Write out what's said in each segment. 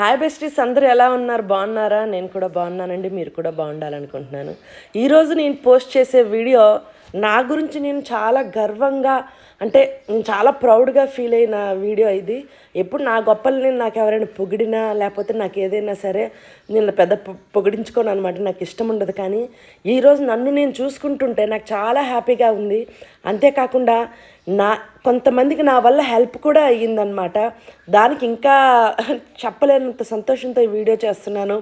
Hi besties అందరూ ఎలా ఉన్నారు? బాగున్నారా? నేను కూడా బాగున్నానండి. మీరు కూడా బాగుండాలనుకుంటున్నాను. ఈరోజు నేను పోస్ట్ చేసే వీడియో నా గురించి నేను చాలా గర్వంగా అంటే నేను చాలా ప్రౌడ్గా ఫీల్ అయిన వీడియో ఇది. ఎప్పుడు నా గొప్పల్ని నాకు ఎవరైనా పొగిడినా లేకపోతే నాకు ఏదైనా సరే నేను పెద్ద పొగిడించుకోను అనమాట నాకు ఇష్టం ఉండదు. కానీ ఈరోజు నన్ను నేను చూసుకుంటుంటే నాకు చాలా హ్యాపీగా ఉంది. అంతేకాకుండా నా కొంతమందికి నా వల్ల హెల్ప్ కూడా అయ్యిందనమాట దానికి ఇంకా చెప్పలేనంత సంతోషంతో ఈ వీడియో చేస్తున్నాను.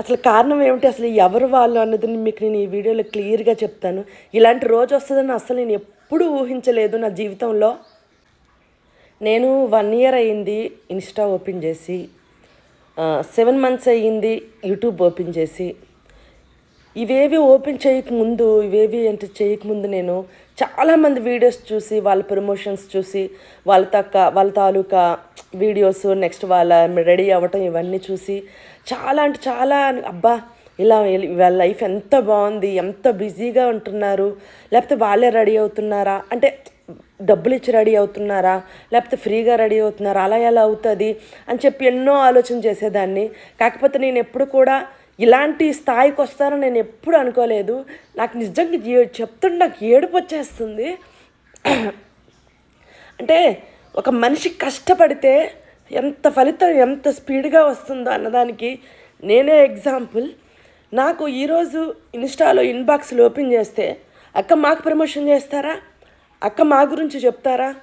అసలు కారణం ఏమిటి? అసలు ఎవరు వాళ్ళు అన్నది మీకు నేను ఈ వీడియోలో క్లియర్గా చెప్తాను. ఇలాంటి రోజు వస్తుందని అసలు నేను ఎప్పుడూ ఊహించలేదు నా జీవితంలో. నేను వన్ ఇయర్ అయ్యింది ఇన్స్టా ఓపెన్ చేసి సెవెన్ మంత్స్ అయ్యింది యూట్యూబ్ ఓపెన్ చేసి. ఇవేవి ఓపెన్ చేయకముందు ఇవేవి అంటే చేయకముందు నేను చాలామంది వీడియోస్ చూసి వాళ్ళ ప్రమోషన్స్ చూసి వాళ్ళ తక్క వాళ్ళ తాలూకా వీడియోస్ నెక్స్ట్ వాళ్ళ రెడీ అవ్వటం ఇవన్నీ చూసి చాలా అంటే చాలా అబ్బా ఇలా వాళ్ళ లైఫ్ ఎంత బాగుంది ఎంత బిజీగా ఉంటున్నారు లేకపోతే వాళ్ళే రెడీ అవుతున్నారా అంటే డబ్బులు ఇచ్చి రెడీ అవుతున్నారా లేకపోతే ఫ్రీగా రెడీ అవుతున్నారా అలా ఎలా అవుతుంది అని చెప్పి ఎన్నో ఆలోచన చేసేదాన్ని. కాకపోతే నేను ఎప్పుడు కూడా ఇలాంటి స్థాయికి వస్తారని నేను ఎప్పుడు అనుకోలేదు. నాకు నిజంగా చెప్తుంటే నాకు ఏడుపు వచ్చేస్తుంది. అంటే ఒక మనిషి కష్టపడితే ఎంత ఫలితం ఎంత స్పీడ్గా వస్తుందో అన్నదానికి నేనే ఎగ్జాంపుల్. నాకు ఈరోజు ఇన్స్టాలో ఇన్బాక్స్లు ఓపెన్ చేస్తే అక్క మాకు ప్రమోషన్ చేస్తారా? అక్క మా గురించి చెప్తారా?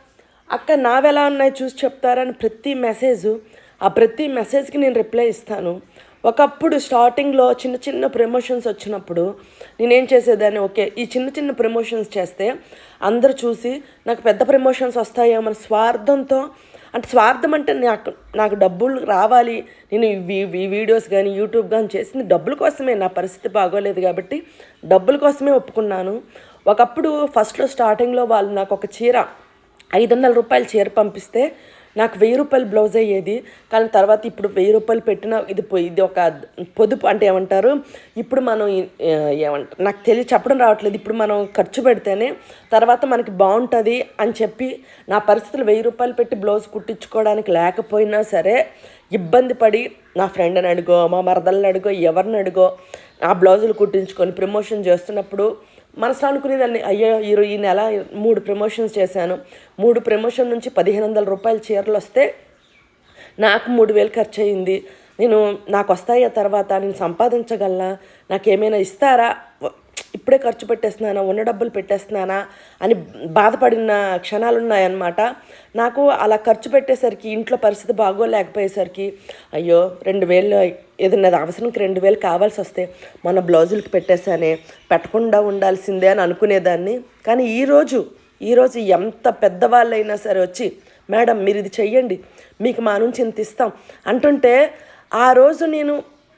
అక్క నావెలా ఉన్నాయి చూసి చెప్తారా? అని ప్రతి మెసేజ్ ఆ ప్రతి మెసేజ్కి నేను రిప్లై ఇస్తాను. ఒకప్పుడు స్టార్టింగ్లో చిన్న చిన్న ప్రమోషన్స్ వచ్చినప్పుడు నేనేం చేసేదాన్ని? ఓకే ఈ చిన్న చిన్న ప్రమోషన్స్ చేస్తే అందరు చూసి నాకు పెద్ద ప్రమోషన్స్ వస్తాయేమో స్వార్థంతో అంటే స్వార్థం అంటే నాకు నాకు డబ్బులు రావాలి. నేను ఈ వీడియోస్ కానీ యూట్యూబ్ కానీ చేసింది డబ్బుల కోసమే. నా పరిస్థితి బాగోలేదు కాబట్టి డబ్బుల కోసమే ఒప్పుకున్నాను. ఒకప్పుడు ఫస్ట్లో స్టార్టింగ్లో వాళ్ళు నాకు ఒక చీర ఐదు వందల రూపాయల చీర పంపిస్తే నాకు వెయ్యి రూపాయలు బ్లౌజ్ అయ్యేది. కానీ తర్వాత ఇప్పుడు వెయ్యి రూపాయలు పెట్టిన ఇది ఇది ఒక పొదుపు అంటే ఏమంటారు? ఇప్పుడు మనం ఈ- ఏమంటారు నాకు తెలియ చెప్పడం రావట్లేదు. ఇప్పుడు మనం ఖర్చు పెడితేనే తర్వాత మనకి బాగుంటుంది అని చెప్పి నా పరిస్థితులు వెయ్యి రూపాయలు పెట్టి బ్లౌజ్ కుట్టించుకోవడానికి లేకపోయినా సరే ఇబ్బంది పడి నా ఫ్రెండ్ని అడుగో మా మరదల్ని అడుగో ఎవరిని అడుగో ఆ బ్లౌజులు కుట్టించుకొని ప్రమోషన్ చేస్తున్నప్పుడు మనసులో అనుకునేదాన్ని. అయ్యో ఈరో ఈ నెల మూడు ప్రమోషన్స్ చేశాను. మూడు ప్రమోషన్ నుంచి పదిహేను వందల రూపాయల చీరలు వస్తే నాకు మూడు వేలు ఖర్చు అయింది నేను నాకు వస్తాయి తర్వాత? నేను సంపాదించగలనా? నాకు ఏమైనా ఇస్తారా? ఇప్పుడే ఖర్చు పెట్టేస్తున్నానా ఉన్న డబ్బులు పెట్టేస్తున్నానా అని బాధపడిన క్షణాలు ఉన్నాయన్నమాట నాకు అలా ఖర్చు పెట్టేసరికి ఇంట్లో పరిస్థితి బాగోలేకపోయేసరికి అయ్యో రెండు వేలు ఏదైనా అవసరంకి రెండు వేలు కావాల్సి వస్తే మన బ్లౌజులకి పెట్టేసానే పెట్టకుండా ఉండాల్సిందే అని అనుకునేదాన్ని. కానీ ఈరోజు ఈరోజు ఎంత పెద్దవాళ్ళైనా సరే వచ్చి మేడం మీరు ఇది చెయ్యండి మీకు మా నుంచి ఇంత ఇస్తాం. అంటుంటే ఆ రోజు నేను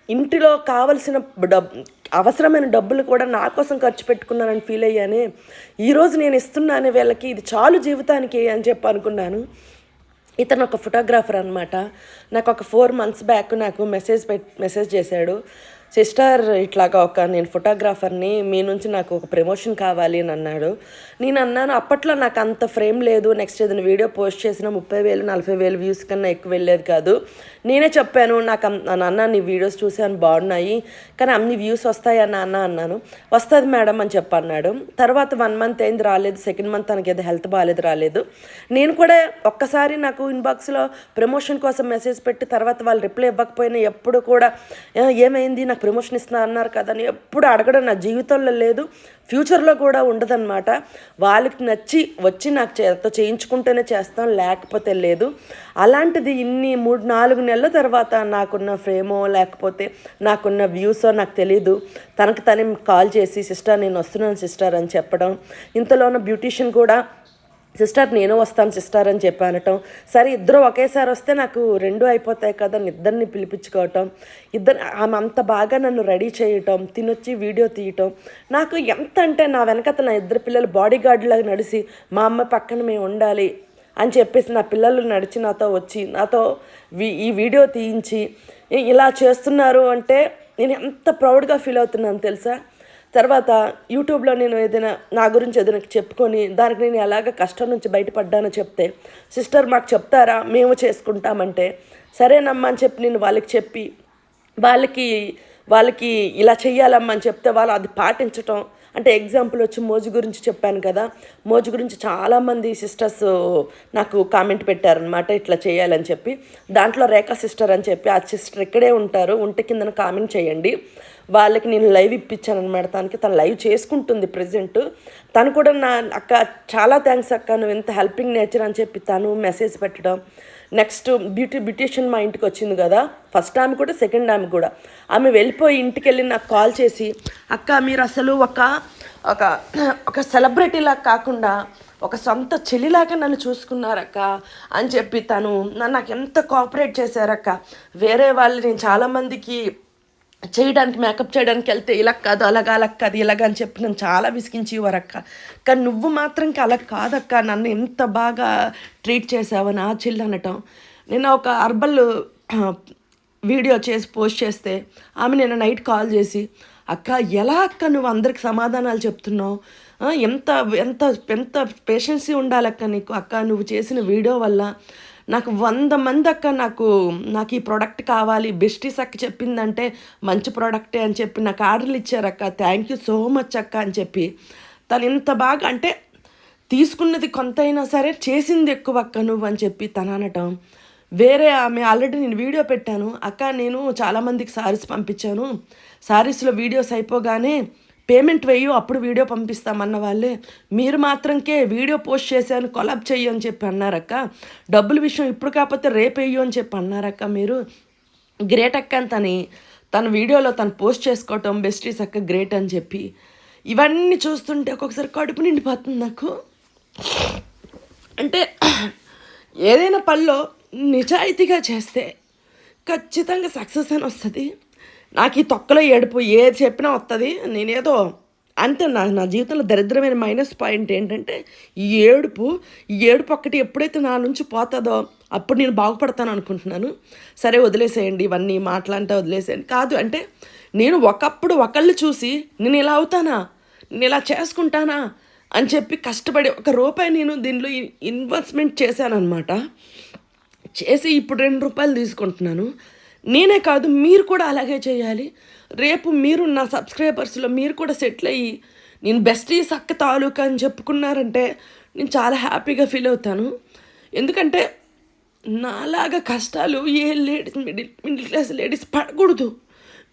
ఇంటిలో కావలసిన డబ్ అవసరమైన డబ్బులు కూడా నా కోసం ఖర్చు పెట్టుకున్నానని ఫీల్ అయ్యానే ఈరోజు నేను ఇస్తున్నానే వీళ్ళకి ఇది చాలు జీవితానికి అని చెప్పి అనుకున్నాను. ఇతను ఒక ఫోటోగ్రాఫర్ అనమాట నాకు ఒక ఫోర్ మంత్స్ బ్యాక్ నాకు మెసేజ్ పెట్ మెసేజ్ చేశాడు. సిస్టర్ ఇట్లాగా ఒక నేను ఫోటోగ్రాఫర్ని మీ నుంచి నాకు ఒక ప్రమోషన్ కావాలి అని అన్నాడు. నేను అన్నాను అప్పట్లో నాకు అంత ఫ్రేమ్ లేదు నెక్స్ట్ ఏదైనా వీడియో పోస్ట్ చేసిన ముప్పై వేలు నలభై వేలు వ్యూస్ కన్నా ఎక్కువ వెళ్ళేది కాదు. నేనే చెప్పాను నాకు అన్- నాన్న నీ వీడియోస్ చూసాను బాగున్నాయి కానీ అన్ని వ్యూస్ వస్తాయా నాన్న అన్నాను. వస్తుంది మేడం అని చెప్పన్నాడు తర్వాత వన్ మంత్ అయింది రాలేదు సెకండ్ మంత్ తనకి ఏదో హెల్త్ బాగాలేదు రాలేదు. నేను కూడా ఒక్కసారి నాకు ఇన్బాక్స్లో ప్రమోషన్ కోసం మెసేజ్ పెట్టి తర్వాత వాళ్ళు రిప్లై ఇవ్వకపోయినా ఎప్పుడు కూడా ఏమైంది? నాకు ప్రమోషన్ ఇస్తున్నా అన్నారు కదా అని ఎప్పుడు అడగడం నా జీవితంలో లేదు. ఫ్యూచర్లో కూడా ఉండదన్నమాట. వాళ్ళకి నచ్చి వచ్చి నాకు చేత చేయించుకుంటేనే చేస్తాం లేకపోతే లేదు. అలాంటిది ఇన్ని మూడు నాలుగు నెలల తర్వాత నాకున్న ఫ్రేమో లేకపోతే నాకున్న వ్యూసో నాకు తెలియదు తనకు తనే కాల్ చేసి సిస్టర్ నేను వస్తున్నాను సిస్టర్ అని చెప్పడం. ఇంతలోన బ్యూటీషియన్ కూడా సిస్టర్ నేను వస్తాను సిస్టర్ అని చెప్పి అనటం. సరే ఇద్దరు ఒకేసారి వస్తే నాకు రెండు అయిపోతాయి కదా అని ఇద్దరిని పిలిపించుకోవటం. ఇద్దరు ఆమె అంత బాగా నన్ను రెడీ చేయటం తినొచ్చి వీడియో తీయటం. నాకు ఎంత అంటే నా వెనకత నా ఇద్దరు పిల్లలు బాడీ గార్డులాగా నడిచి మా అమ్మ పక్కన మేము ఉండాలి అని చెప్పేసి నా పిల్లలు నడిచి నాతో వచ్చి నాతో వి- ఈ వీడియో తీయించి ఇలా చేస్తున్నారు అంటే నేను ఎంత ప్రౌడ్గా ఫీల్ అవుతున్నాను తెలుసా? తర్వాత యూట్యూబ్లో నేను ఏదైనా నా గురించి ఏదైనా చెప్పుకొని దానికి నేను ఎలాగ కష్టం నుంచి బయటపడ్డానో చెప్తే సిస్టర్ మాకు చెప్తారా? మేము చేసుకుంటామంటే. సరేనమ్మా అని చెప్పి నేను వాళ్ళకి చెప్పి వాళ్ళకి వాళ్ళకి ఇలా చెయ్యాలమ్మా అని చెప్తే వాళ్ళు అది పాటించటం అంటే ఎగ్జాంపుల్ వచ్చి మోజు గురించి చెప్పాను కదా. మోజు గురించి చాలామంది సిస్టర్స్ నాకు కామెంట్ పెట్టారనమాట ఇట్లా చేయాలని చెప్పి. దాంట్లో రేఖా సిస్టర్ అని చెప్పి ఆ సిస్టర్ ఇక్కడే ఉంటారు ఉంటే కిందన కామెంట్ చేయండి. వాళ్ళకి నేను లైవ్ ఇప్పించాను అనమాట తనకి తను లైవ్ చేసుకుంటుంది ప్రజెంట్ తను కూడా నా అక్క చాలా థ్యాంక్స్ అక్క నువ్వు ఎంత హెల్పింగ్ నేచర్ అని చెప్పి తను మెసేజ్ పెట్టడం. నెక్స్ట్ బ్యూటీ బ్యూటీషియన్ మా ఇంటికి వచ్చింది కదా. ఫస్ట్ ఆమె కూడా సెకండ్ ఆమె కూడా. ఆమె వెళ్ళిపోయి ఇంటికి వెళ్ళి నాకు కాల్ చేసి అక్క మీరు అసలు ఒక ఒక ఒక సెలబ్రిటీలా కాకుండా ఒక సొంత చెల్లిలాగా నన్ను చూసుకున్నారక్క అని చెప్పి తను నన్ను నాకు ఎంత కోఆపరేట్ చేశారక్క. వేరే వాళ్ళు నేను చాలామందికి చేయడానికి మేకప్ చేయడానికి వెళ్తే ఇలా కాదు అలాగా అలా కాదు ఇలాగ అని చెప్పి నన్ను చాలా విసిగించేవారక్క. కానీ నువ్వు మాత్రం అలా కాదక్క. నన్ను ఎంత బాగా ట్రీట్ చేసావని ఆ చిల్లు అనటం. నేను ఒక అర్బల్ వీడియో చేసి పోస్ట్ చేస్తే ఆమె నేను నైట్ కాల్ చేసి అక్క ఎలా అక్క నువ్వు అందరికి సమాధానాలు చెప్తున్నావు? ఎంత ఎంత ఎంత పేషెన్సీ ఉండాలక్క నీకు? అక్క నువ్వు చేసిన వీడియో వల్ల నాకు వంద మంది అక్క నాకు నాకు ఈ ప్రోడక్ట్ కావాలి బెస్టీస్ అక్క చెప్పిందంటే మంచి ప్రోడక్టే అని చెప్పి నాకు ఆర్డర్లు ఇచ్చారక్క థ్యాంక్ యూ సో మచ్ అక్క అని చెప్పి. తను ఇంత బాగా అంటే తీసుకున్నది కొంత అయినా సరే చేసింది ఎక్కువ అక్క నువ్వు అని చెప్పి తను అనటం. వేరే ఆమె ఆల్రెడీ నేను వీడియో పెట్టాను. అక్క నేను చాలామందికి సారీస్ పంపించాను. సారీస్లో వీడియోస్ అయిపోగానే పేమెంట్ వేయు అప్పుడు వీడియో పంపిస్తామన్న వాళ్ళే. మీరు మాత్రంకే వీడియో పోస్ట్ చేశాను కొలాబ్ చెయ్యి అని చెప్పి అన్నారక్క. డబ్బుల విషయం ఇప్పుడు కాకపోతే రేపు వేయు అని చెప్పి అన్నారక్క మీరు. గ్రేట్ అక్క అని తని తన వీడియోలో తను పోస్ట్ చేసుకోవటం బెస్టీస్ అక్క గ్రేట్ అని చెప్పి. ఇవన్నీ చూస్తుంటే ఒక్కొక్కసారి కడుపు నిండిపోతుంది నాకు. అంటే ఏదైనా పనిలో నిజాయితీగా చేస్తే ఖచ్చితంగా సక్సెస్ అని వస్తుంది. నాకు ఈ తొక్కలో ఏడుపు ఏది చెప్పినా వస్తుంది నేనేదో అంతే. నా నా జీవితంలో దరిద్రమైన మైనస్ పాయింట్ ఏంటంటే ఈ ఏడుపు ఈ ఏడుపు ఒక్కటి ఎప్పుడైతే నా నుంచి పోతుందో అప్పుడు నేను బాగుపడతాను అనుకుంటున్నాను. సరే వదిలేసేయండి ఇవన్నీ మాట్లాంటే వదిలేసేయండి. కాదు అంటే నేను ఒకప్పుడు ఒకళ్ళు చూసి నేను ఇలా అవుతానా? నేను ఇలా చేసుకుంటానా? అని చెప్పి కష్టపడి ఒక రూపాయి నేను దీనిలో ఇన్వెస్ట్మెంట్ చేశానన్నమాట. చేసి ఇప్పుడు రెండు రూపాయలు తీసుకుంటున్నాను. నేనే కాదు మీరు కూడా అలాగే చేయాలి. రేపు మీరు నా సబ్స్క్రైబర్స్లో మీరు కూడా సెటిల్ అయ్యి నేను బెస్ట్ ఈ సక్క తాలూకా అని చెప్పుకున్నారంటే నేను చాలా హ్యాపీగా ఫీల్ అవుతాను. ఎందుకంటే నాలాగా కష్టాలు ఏ ladies middle middle class ladies పడకూడదు.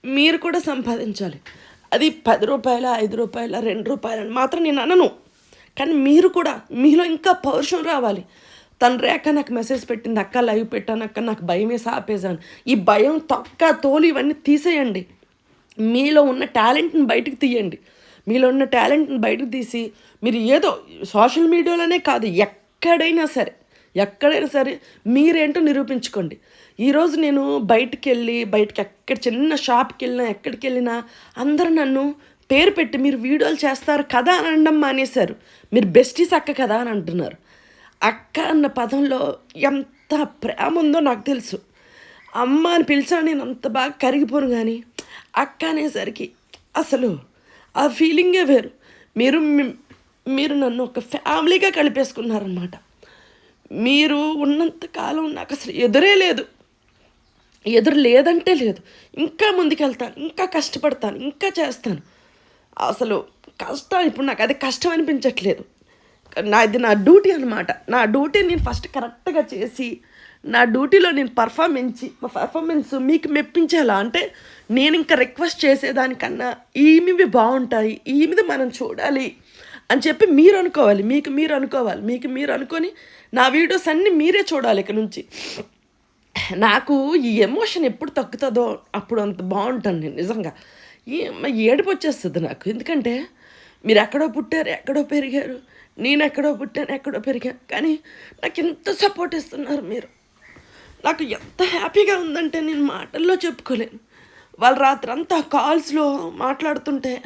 మీరు కూడా సంపాదించాలి. అది పది రూపాయల ఐదు రూపాయల రెండు రూపాయలని మాత్రం నేను అనను. కానీ మీరు కూడా మీలో ఇంకా పౌరుషం రావాలి. తన రేఖ నాకు మెసేజ్ పెట్టింది అక్క లైవ్ పెట్టాను అక్క నాకు భయం వేసి ఆపేసాను ఈ భయం తొక్క తోలు ఇవన్నీ తీసేయండి. మీలో ఉన్న టాలెంట్ని బయటకు తీయండి. మీలో ఉన్న టాలెంట్ని బయటకు తీసి మీరు ఏదో సోషల్ మీడియాలోనే కాదు ఎక్కడైనా సరే ఎక్కడైనా సరే మీరేంటో నిరూపించుకోండి. ఈరోజు నేను బయటికి వెళ్ళి బయటకి ఎక్కడ చిన్న షాప్కి వెళ్ళినా ఎక్కడికి వెళ్ళినా అందరూ నన్ను పేరు పెట్టి మీరు వీడియోలు చేస్తారు కదా అని అనడం మానేశారు. మీరు బెస్టీస్ అక్క కదా అని అంటున్నారు. అక్క అన్న పదంలో ఎంత ప్రేమ ఉందో నాకు తెలుసు. అమ్మ అని పిలిచాను నేను అంత బాగా కరిగిపోను కానీ అక్క అనేసరికి అసలు ఆ ఫీలింగే వేరు. మీరు మీరు నన్ను ఒక ఫ్యామిలీగా కలిపేసుకున్నారనమాట మీరు ఉన్నంత కాలం నాకు అసలు ఎదురే లేదు. ఎదురు లేదంటే లేదు. ఇంకా ముందుకెళ్తాను ఇంకా కష్టపడతాను ఇంకా చేస్తాను. అసలు కష్టం ఇప్పుడు నాకు అది కష్టం అనిపించట్లేదు. నా ఇది నా డ్యూటీ అనమాట నా డ్యూటీ నేను ఫస్ట్ కరెక్ట్గా చేసి నా డ్యూటీలో నేను పర్ఫార్మెన్స్ పర్ఫార్మెన్స్ మీకు మెప్పించేలా అంటే నేను ఇంకా రిక్వెస్ట్ చేసేదానికన్నా ఈమెవి బాగుంటాయి ఈమెది మనం చూడాలి అని చెప్పి మీరు అనుకోవాలి మీకు మీరు అనుకోవాలి మీకు మీరు అనుకొని నా వీడియోస్ అన్నీ మీరే చూడాలి ఇక నుంచి. నాకు ఈ ఎమోషన్ ఎప్పుడు తగ్గుతుందో అప్పుడు అంత బాగుంటాను నేను నిజంగా. ఈ ఏడుపు వచ్చేస్తుంది నాకు. ఎందుకంటే మీరు ఎక్కడో పుట్టారు ఎక్కడో పెరిగారు నేను ఎక్కడో పుట్టాను ఎక్కడో పెరిగాను. కానీ నాకు ఎంత సపోర్ట్ ఇస్తున్నారు మీరు? నాకు ఎంత హ్యాపీగా ఉందంటే నేను మాటల్లో చెప్పుకోలేను. వాళ్ళు రాత్రంతా కాల్స్లో మాట్లాడుతుంటే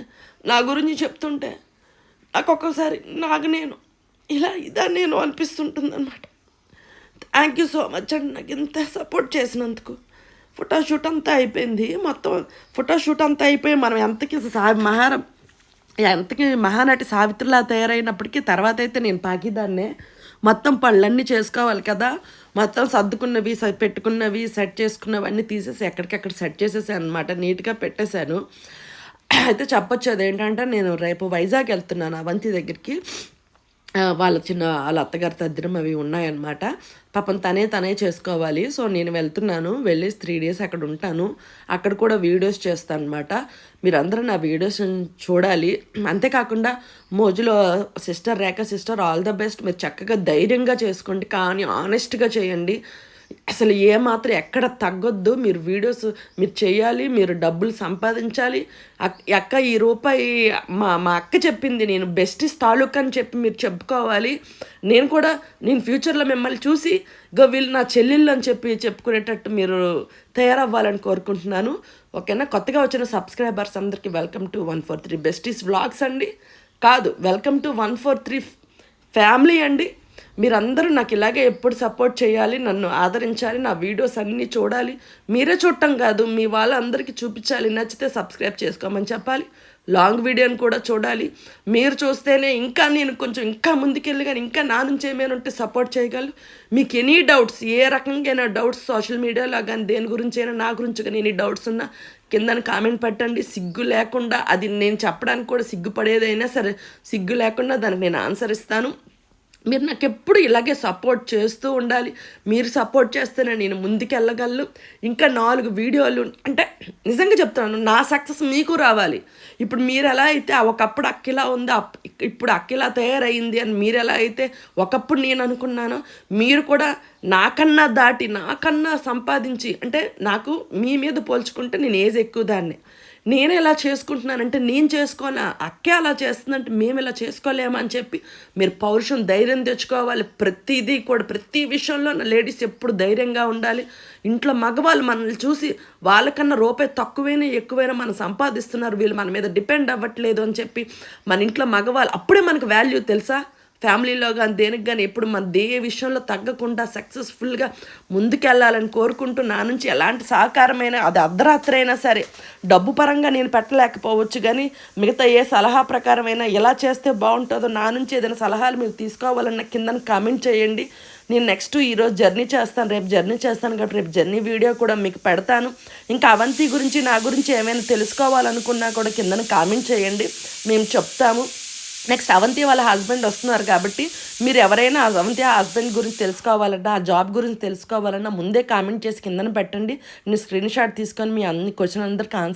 నా గురించి చెప్తుంటే నాకు ఒక్కోసారి నాకు నేను ఇలా ఇదా నేను అనిపిస్తుంటుంది అనమాట థ్యాంక్ యూ సో మచ్ అండి. నాకు ఇంత సపోర్ట్ చేసినందుకు. ఫోటోషూట్ అంతా అయిపోయింది. మొత్తం ఫోటోషూట్ అంతా అయిపోయి మనం ఎంతకి సా మహారం ఎంతకీ మహానటి సావిత్రిలా తయారైనప్పటికీ తర్వాత అయితే నేను పాకిదాన్నే మొత్తం పళ్ళన్నీ చేసుకోవాలి కదా. మొత్తం సర్దుకున్నవి పెట్టుకున్నవి సెట్ చేసుకున్నవి అన్నీ తీసేసి ఎక్కడికక్కడ సెట్ చేసేసాను అనమాట నీట్గా పెట్టేశాను. అయితే చెప్పొచ్చు అదేంటంటే నేను రేపు వైజాగ్ వెళ్తున్నాను అవంతి దగ్గరికి. వాళ్ళ చిన్న వాళ్ళ అత్తగారి తద్దినం అవి ఉన్నాయన్నమాట. పాపం తనే తనే చేసుకోవాలి. సో నేను వెళ్తున్నాను. వెళ్ళి త్రీ డేస్ అక్కడ ఉంటాను. అక్కడ కూడా వీడియోస్ చేస్తాను అనమాట మీరందరూ నా వీడియోస్ చూడాలి. అంతేకాకుండా మోజులో sister Rekha sister all the best మీరు చక్కగా ధైర్యంగా చేసుకోండి. కానీ ఆనెస్ట్గా చేయండి. అసలు ఏ మాత్రం ఎక్కడ తగ్గొద్దు. మీరు వీడియోస్ మీరు చేయాలి మీరు డబ్బులు సంపాదించాలి. అక్- అక్క ఈ రూపాయి మా మా అక్క చెప్పింది నేను బెస్టిస్ తాలూకా అని చెప్పి మీరు చెప్పుకోవాలి. నేను కూడా నేను ఫ్యూచర్లో మిమ్మల్ని చూసి ఇగో వీళ్ళు నా చెల్లెళ్ళు అని చెప్పి చెప్పుకునేటట్టు మీరు తయారవ్వాలని కోరుకుంటున్నాను. ఓకేనా? కొత్తగా వచ్చిన సబ్స్క్రైబర్స్ అందరికీ welcome to one four three besties vlogs అండి. కాదు welcome to one four three family అండి. మీరందరూ నాకు ఇలాగే ఎప్పుడు సపోర్ట్ చేయాలి నన్ను ఆదరించాలి నా వీడియోస్ అన్నీ చూడాలి. మీరే చూడటం కాదు మీ వాళ్ళందరికీ చూపించాలి. నచ్చితే సబ్స్క్రైబ్ చేసుకోమని చెప్పాలి. లాంగ్ వీడియోని కూడా చూడాలి. మీరు చూస్తేనే ఇంకా నేను కొంచెం ఇంకా ముందుకెళ్ళి కానీ ఇంకా నా నుంచి ఏమైనా ఉంటే సపోర్ట్ చేయగలరు మీకు ఎనీ డౌట్స్ ఏ రకంగా డౌట్స్ సోషల్ మీడియాలో కానీ దేని గురించి అయినా నా గురించి కానీ ఎనీ డౌట్స్ ఉన్నా కింద కామెంట్ పెట్టండి. సిగ్గు లేకుండా అది నేను చెప్పడానికి కూడా సిగ్గుపడేదైనా సరే సిగ్గు లేకుండా దానికి నేను ఆన్సర్ ఇస్తాను. మీరు నాకు ఎప్పుడు ఇలాగే సపోర్ట్ చేస్తూ ఉండాలి. మీరు సపోర్ట్ చేస్తేనే నేను ముందుకెళ్ళగలను. ఇంకా నాలుగు వీడియోలు అంటే నిజంగా చెప్తున్నాను నా సక్సెస్ మీకు రావాలి. ఇప్పుడు మీరు ఎలా అయితే ఒకప్పుడు అక్కిలా ఉంది అప్- ఇప్పుడు అక్కిలా తయారైంది అని మీరు ఎలా అయితే ఒకప్పుడు నేను అనుకున్నానో మీరు కూడా నాకన్నా దాటి నాకన్నా సంపాదించి అంటే నాకు మీ మీద పోల్చుకుంటే నేను ఏజ్ ఎక్కువ దాన్ని. నేను ఎలా చేసుకుంటున్నానంటే నేను చేసుకోవాలా? అక్కే అలా చేస్తుందంటే మేము ఇలా చేసుకోలేమని చెప్పి మీరు పౌరుషం ధైర్యం తెచ్చుకోవాలి. ప్రతిదీ కూడా ప్రతి విషయంలో లేడీస్ ఎప్పుడు ధైర్యంగా ఉండాలి. ఇంట్లో మగవాళ్ళు మనల్ని చూసి వాళ్ళకన్నా రూపాయి తక్కువైనా ఎక్కువైనా మనం సంపాదిస్తున్నారు. వీళ్ళు మన మీద డిపెండ్ అవ్వట్లేదు అని చెప్పి మన ఇంట్లో మగవాళ్ళు అప్పుడే మనకు వాల్యూ తెలుసా? ఫ్యామిలీలో కానీ దేనికి కానీ ఎప్పుడు మన దే విషయంలో తగ్గకుండా సక్సెస్ఫుల్గా ముందుకెళ్ళాలని కోరుకుంటూ నా నుంచి ఎలాంటి సహకారమైనా అది అర్ధరాత్రి అయినా సరే డబ్బు పరంగా నేను పెట్టలేకపోవచ్చు కానీ మిగతా ఏ సలహా ప్రకారమైనా ఎలా చేస్తే బాగుంటుందో నా నుంచి ఏదైనా సలహాలు మీరు తీసుకోవాలన్న కింద కామెంట్ చేయండి. నేను నెక్స్ట్ ఈరోజు జర్నీ చేస్తాను రేపు జర్నీ చేస్తాను కాబట్టి రేపు జర్నీ వీడియో కూడా మీకు పెడతాను. ఇంకా అవంతి గురించి నా గురించి ఏమైనా తెలుసుకోవాలనుకున్నా కూడా కిందన కామెంట్ చేయండి. మేము చెప్తాము. నెక్స్ట్ అవంతి వాళ్ళ హస్బెండ్ వస్తున్నారు కాబట్టి మీరు ఎవరైనా అవంతి ఆ హస్బెండ్ గురించి తెలుసుకోవాలన్నా ఆ జాబ్ గురించి తెలుసుకోవాలన్నా ముందే కామెంట్ చేసి కిందన పెట్టండి. నేను స్క్రీన్ షాట్ తీసుకొని మీ అన్ని క్వశ్చన్ అందరికి ఆన్సర్